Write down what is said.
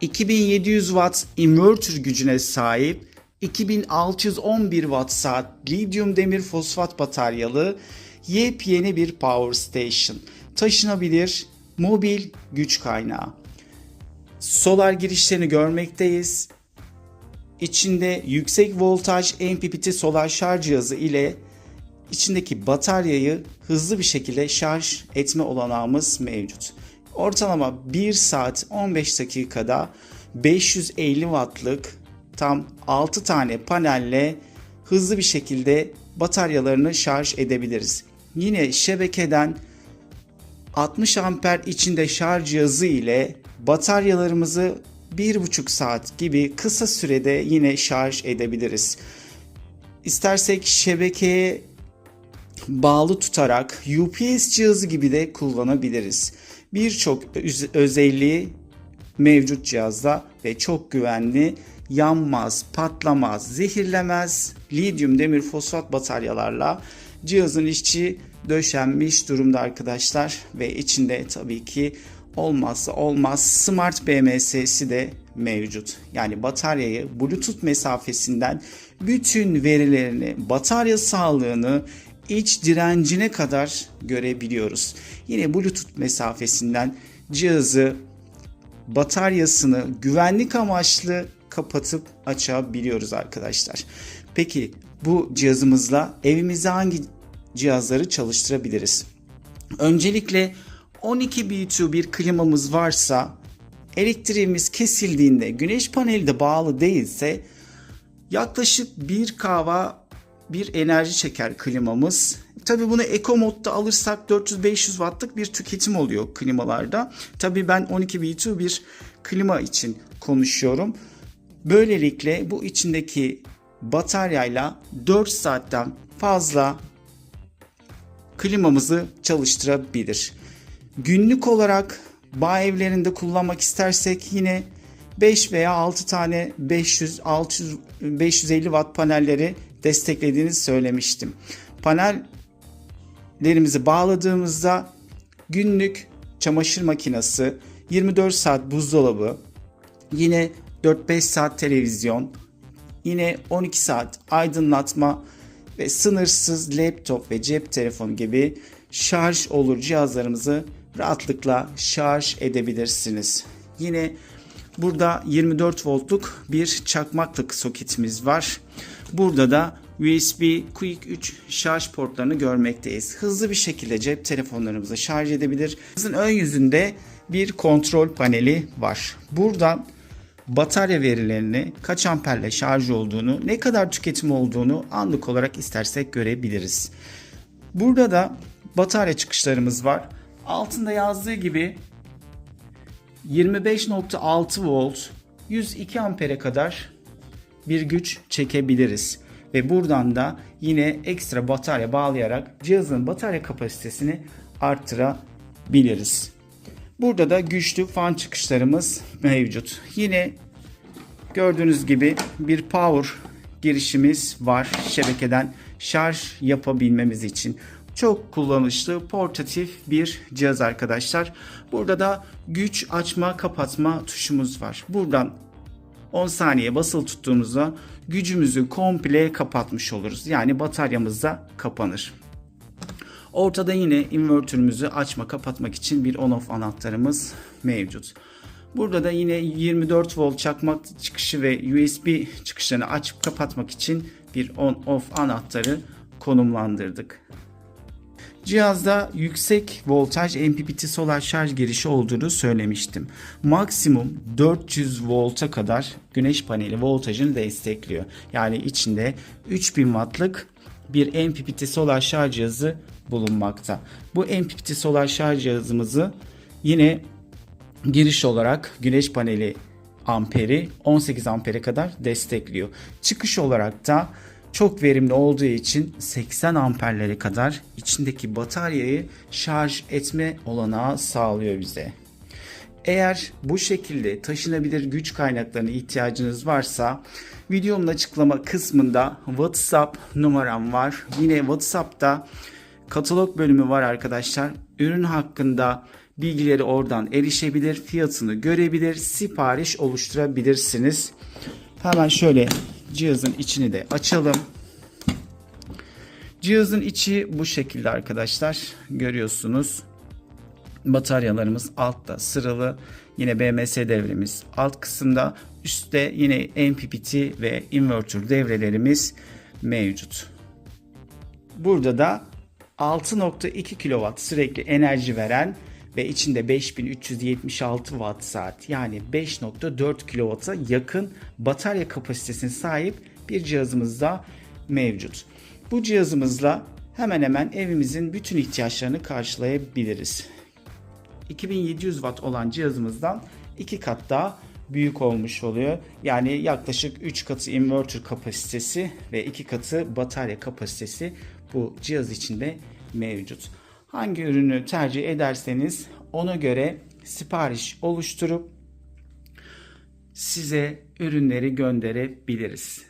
2700 watt inverter gücüne sahip 2611 watt saat lityum demir fosfat bataryalı yepyeni bir power station. Taşınabilir mobil güç kaynağı. Solar girişlerini görmekteyiz. İçinde yüksek voltaj MPPT solar şarj cihazı ile içindeki bataryayı hızlı bir şekilde şarj etme olanağımız mevcut. Ortalama 1 saat 15 dakikada 550 wattlık tam 6 tane panelle hızlı bir şekilde bataryalarını şarj edebiliriz. Yine şebekeden 60 amper içinde şarj cihazı ile bataryalarımızı 1,5 saat gibi kısa sürede yine şarj edebiliriz. İstersek şebekeye bağlı tutarak UPS cihazı gibi de kullanabiliriz. Birçok öz- özelliği mevcut cihazda ve çok güvenli, yanmaz, patlamaz, zehirlemez lityum demir fosfat bataryalarla cihazın içi döşenmiş durumda arkadaşlar ve içinde tabii ki olmazsa olmaz Smart BMS'si de mevcut. Yani bataryayı Bluetooth mesafesinden bütün verilerini, batarya sağlığını, iç direncine kadar görebiliyoruz. Yine Bluetooth mesafesinden cihazı bataryasını güvenlik amaçlı kapatıp açabiliyoruz arkadaşlar. Peki bu cihazımızla evimizde hangi cihazları çalıştırabiliriz? Öncelikle 12 BTU bir klimamız varsa elektriğimiz kesildiğinde güneş paneli de bağlı değilse yaklaşık 1 kahva bir enerji çeker klimamız. Tabi bunu Eco modda alırsak 400-500 wattlık bir tüketim oluyor klimalarda. Tabi ben 12 BTU bir klima için konuşuyorum. Böylelikle bu içindeki bataryayla 4 saatten fazla klimamızı çalıştırabilir. Günlük olarak bağ evlerinde kullanmak istersek yine 5 veya 6 tane 500 600 550 watt panelleri desteklediğini söylemiştim. Panellerimizi bağladığımızda günlük çamaşır makinesi, 24 saat buzdolabı, yine 4-5 saat televizyon, yine 12 saat aydınlatma ve sınırsız laptop ve cep telefonu gibi şarj olur cihazlarımızı rahatlıkla şarj edebilirsiniz. Yine burada 24 voltluk bir çakmaklık soketimiz var. Burada da USB Quick 3 şarj portlarını görmekteyiz. Hızlı bir şekilde cep telefonlarımızı şarj edebilir. Cihazın ön yüzünde bir kontrol paneli var. Buradan batarya verilerini, kaç amperle şarj olduğunu, ne kadar tüketim olduğunu anlık olarak istersek görebiliriz. Burada da batarya çıkışlarımız var. Altında yazdığı gibi 25.6 volt 102 ampere kadar bir güç çekebiliriz. Ve buradan da yine ekstra batarya bağlayarak cihazın batarya kapasitesini arttırabiliriz. Burada da güçlü fan çıkışlarımız mevcut. Yine gördüğünüz gibi bir power girişimiz var şebekeden şarj yapabilmemiz için. Çok kullanışlı portatif bir cihaz arkadaşlar. Burada da güç açma kapatma tuşumuz var. Buradan 10 saniye basılı tuttuğumuzda gücümüzü komple kapatmış oluruz. Yani bataryamız da kapanır. Ortada yine invertörümüzü açma kapatmak için bir on off anahtarımız mevcut. Burada da yine 24 volt çakmak çıkışı ve USB çıkışlarını açıp kapatmak için bir on off anahtarı konumlandırdık. Cihazda yüksek voltaj MPPT solar şarj girişi olduğunu söylemiştim. Maksimum 400 volta kadar güneş paneli voltajını destekliyor. Yani içinde 3000 wattlık bir MPPT solar şarj cihazı bulunmakta. Bu MPPT solar şarj cihazımızı yine giriş olarak güneş paneli amperi 18 ampere kadar destekliyor. Çıkış olarak da çok verimli olduğu için 80 amperlere kadar içindeki bataryayı şarj etme olanağı sağlıyor bize. Eğer bu şekilde taşınabilir güç kaynaklarına ihtiyacınız varsa videomun açıklama kısmında WhatsApp numaram var. Yine WhatsApp'ta katalog bölümü var arkadaşlar. Ürün hakkında bilgileri oradan erişebilir, fiyatını görebilir, sipariş oluşturabilirsiniz. Hemen şöyle cihazın içini de açalım. Cihazın içi bu şekilde arkadaşlar. Görüyorsunuz. Bataryalarımız altta sıralı. Yine BMS devremiz alt kısımda. Üstte yine MPPT ve inverter devrelerimiz mevcut. Burada da 6.2 kW sürekli enerji veren ve içinde 5376 watt saat yani 5.4 kW'a yakın batarya kapasitesine sahip bir cihazımız da mevcut. Bu cihazımızla hemen hemen evimizin bütün ihtiyaçlarını karşılayabiliriz. 2700 watt olan cihazımızdan 2 kat daha büyük olmuş oluyor. Yani yaklaşık 3 katı inverter kapasitesi ve 2 katı batarya kapasitesi bu cihaz içinde mevcut. Hangi ürünü tercih ederseniz ona göre sipariş oluşturup size ürünleri gönderebiliriz.